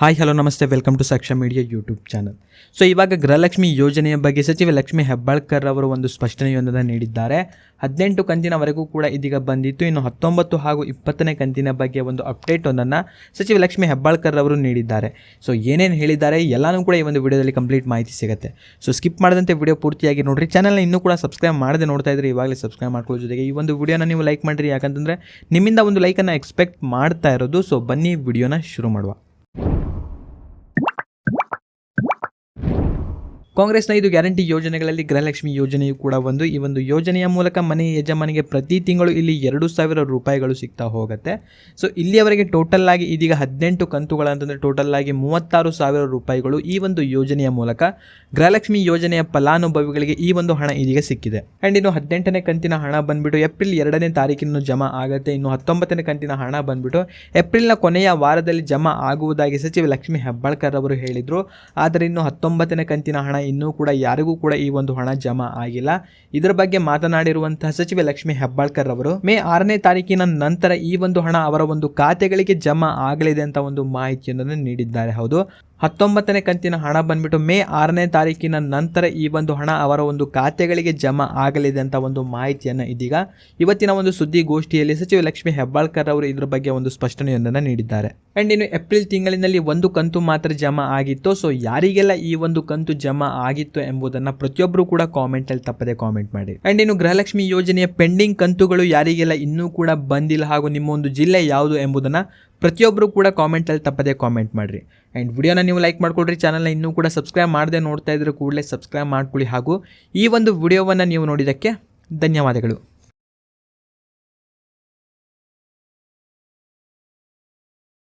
Hi hello ನಮಸ್ತೆ. Welcome to Saksha media YouTube channel so ಇವಾಗ ಗೃಹಲಕ್ಷ್ಮಿ ಯೋಜನೆಯ ಬಗ್ಗೆ ಸಚಿವ ಲಕ್ಷ್ಮಿ ಹೆಬ್ಬಾಳ್ಕರ್ ಅವರು ಒಂದು ಸ್ಪಷ್ಟನೆಯೊಂದನ್ನು ನೀಡಿದ್ದಾರೆ. ಹದಿನೆಂಟು ಕಂತಿನವರೆಗೂ ಕೂಡ ಇದೀಗ ಬಂದಿತ್ತು. ಇನ್ನು ಹತ್ತೊಂಬತ್ತು ಹಾಗೂ ಇಪ್ಪತ್ತನೇ ಕಂತಿನ ಬಗ್ಗೆ ಒಂದು ಅಪ್ಡೇಟ್ ಒಂದನ್ನು ಸಚಿವ ಲಕ್ಷ್ಮಿ ಹೆಬ್ಬಾಳ್ಕರ್ ಅವರು ನೀಡಿದ್ದಾರೆ. ಸೊ ಏನೇನು ಹೇಳಿದ್ದಾರೆ ಎಲ್ಲನೂ ಕೂಡ ಈ ಒಂದು ವಿಡಿಯೋದಲ್ಲಿ ಕಂಪ್ಲೀಟ್ ಮಾಹಿತಿ ಸಿಗುತ್ತೆ. ಸೊ ಸ್ಕಿಪ್ ಮಾಡದಂತೆ ವಿಡಿಯೋ ಪೂರ್ತಿಯಾಗಿ ನೋಡಿರಿ. ಚಾನಲ್ನ ಇನ್ನೂ ಕೂಡ ಸಬ್ಸ್ಕ್ರೈಬ್ ಮಾಡದೆ ನೋಡ್ತಾ ಇದ್ರೆ ಇವಾಗಲೇ ಸಬ್ಸ್ಕ್ರೈಬ್ ಮಾಡ್ಕೊಳ್ಳೋ ಜೊತೆಗೆ ಈ ಒಂದು ವಿಡಿಯೋನ ನೀವು ಲೈಕ್ ಮಾಡಿರಿ. ಯಾಕಂತಂದರೆ ನಿಮ್ಮಿಂದ ಒಂದು ಲೈಕನ್ನು ಎಕ್ಸ್ಪೆಕ್ಟ್ ಮಾಡ್ತಾ ಇರೋದು. ಸೊ ಬನ್ನಿ, ವಿಡಿಯೋನ ಶುರು ಮಾಡುವ. ಕಾಂಗ್ರೆಸ್ನ ಐದು ಗ್ಯಾರಂಟಿ ಯೋಜನೆಗಳಲ್ಲಿ ಗೃಹಲಕ್ಷ್ಮಿ ಯೋಜನೆಯು ಕೂಡ ಒಂದು. ಈ ಒಂದು ಯೋಜನೆಯ ಮೂಲಕ ಮನೆ ಯಜಮಾನಿಗೆ ಪ್ರತಿ ತಿಂಗಳು ಇಲ್ಲಿ ಎರಡು ಸಾವಿರ ರೂಪಾಯಿಗಳು ಸಿಗ್ತಾ ಹೋಗುತ್ತೆ. ಸೊ, ಇಲ್ಲಿಯವರೆಗೆ ಟೋಟಲ್ ಆಗಿ ಇದೀಗ ಹದಿನೆಂಟು ಕಂತುಗಳು ಅಂತಂದರೆ ಟೋಟಲ್ ಆಗಿ ಮೂವತ್ತಾರು ಸಾವಿರ ರೂಪಾಯಿಗಳು ಈ ಒಂದು ಯೋಜನೆಯ ಮೂಲಕ ಗೃಹಲಕ್ಷ್ಮಿ ಯೋಜನೆಯ ಫಲಾನುಭವಿಗಳಿಗೆ ಈ ಒಂದು ಹಣ ಇದೀಗ ಸಿಕ್ಕಿದೆ. ಆ್ಯಂಡ್ ಇನ್ನು ಹದಿನೆಂಟನೇ ಕಂತಿನ ಹಣ ಬಂದ್ಬಿಟ್ಟು ಏಪ್ರಿಲ್ ಎರಡನೇ ತಾರೀಕಿನ ಜಮಾ ಆಗುತ್ತೆ. ಇನ್ನು ಹತ್ತೊಂಬತ್ತನೇ ಕಂತಿನ ಹಣ ಬಂದ್ಬಿಟ್ಟು ಏಪ್ರಿಲ್ನ ಕೊನೆಯ ವಾರದಲ್ಲಿ ಜಮಾ ಆಗುವುದಾಗಿ ಸಚಿವ ಲಕ್ಷ್ಮಿ ಹೆಬ್ಬಾಳ್ಕರ್ ಅವರು ಹೇಳಿದರು. ಆದರೆ ಇನ್ನು ಹತ್ತೊಂಬತ್ತನೇ ಕಂತಿನ ಹಣ ಇನ್ನೂ ಕೂಡ ಯಾರಿಗೂ ಕೂಡ ಈ ಒಂದು ಹಣ ಜಮಾ ಆಗಿಲ್ಲ. ಇದರ ಬಗ್ಗೆ ಮಾತನಾಡಿರುವಂತಹ ಸಚಿವೆ ಲಕ್ಷ್ಮಿ ಹೆಬ್ಬಾಳ್ಕರ್ ಅವರು, ಮೇ ಆರನೇ ತಾರೀಕಿನ ನಂತರ ಈ ಒಂದು ಹಣ ಅವರ ಒಂದು ಖಾತೆಗಳಿಗೆ ಜಮಾ ಆಗಲಿದೆ ಅಂತ ಒಂದು ಮಾಹಿತಿಯನ್ನು ನೀಡಿದ್ದಾರೆ. ಹೌದು. ಹತ್ತೊಂಬತ್ತನೇ ಕಂತಿನ ಹಣ ಬಂದ್ಬಿಟ್ಟು ಮೇ ಆರನೇ ತಾರೀಕಿನ ನಂತರ ಈ ಒಂದು ಹಣ ಅವರ ಒಂದು ಖಾತೆಗಳಿಗೆ ಜಮಾ ಆಗಲಿದೆ ಅಂತ ಒಂದು ಮಾಹಿತಿಯನ್ನು ಇದೀಗ ಇವತ್ತಿನ ಒಂದು ಸುದ್ದಿಗೋಷ್ಠಿಯಲ್ಲಿ ಸಚಿವ ಲಕ್ಷ್ಮಿ ಹೆಬ್ಬಾಳ್ಕರ್ ಅವರು ಇದರ ಬಗ್ಗೆ ಒಂದು ಸ್ಪಷ್ಟನೆಯೊಂದನ್ನು ನೀಡಿದ್ದಾರೆ. ಆ್ಯಂಡ್ ಇನ್ನು ಏಪ್ರಿಲ್ ತಿಂಗಳಿನಲ್ಲಿ ಒಂದು ಕಂತು ಮಾತ್ರ ಜಮಾ ಆಗಿತ್ತು, ಸೊ ಯಾರಿಗೆಲ್ಲ ಈ ಒಂದು ಕಂತು ಜಮಾ ಆಗಿತ್ತು ಎಂಬುದನ್ನು ಪ್ರತಿಯೊಬ್ಬರು ಕೂಡ ಕಾಮೆಂಟಲ್ಲಿ ತಪ್ಪದೆ ಕಾಮೆಂಟ್ ಮಾಡಿ. ಆ್ಯಂಡ್ ಇನ್ನು ಗೃಹಲಕ್ಷ್ಮಿ ಯೋಜನೆಯ ಪೆಂಡಿಂಗ್ ಕಂತುಗಳು ಯಾರಿಗೆಲ್ಲ ಇನ್ನೂ ಕೂಡ ಬಂದಿಲ್ಲ ಹಾಗೂ ನಿಮ್ಮ ಒಂದು ಜಿಲ್ಲೆ ಯಾವುದು ಎಂಬುದನ್ನು ಪ್ರತಿಯೊಬ್ಬರು ಕೂಡ ಕಾಮೆಂಟಲ್ಲಿ ತಪ್ಪದೆ ಕಾಮೆಂಟ್ ಮಾಡಿರಿ. ಆ್ಯಂಡ್ ವಿಡಿಯೋನ ನೀವು ಲೈಕ್ ಮಾಡ್ಕೊಳ್ರಿ ಚಾನಲ್ನ ಇನ್ನೂ ಕೂಡ ಸಬ್ಸ್ಕ್ರೈಬ್ ಮಾಡದೆ ನೋಡ್ತಾ ಇದ್ರೆ ಕೂಡಲೇ ಸಬ್ಸ್ಕ್ರೈಬ್ ಮಾಡ್ಕೊಳ್ಳಿ ಹಾಗೂ ಈ ಒಂದು ವಿಡಿಯೋವನ್ನು ನೀವು ನೋಡಿದ್ದಕ್ಕೆ ಧನ್ಯವಾದಗಳು.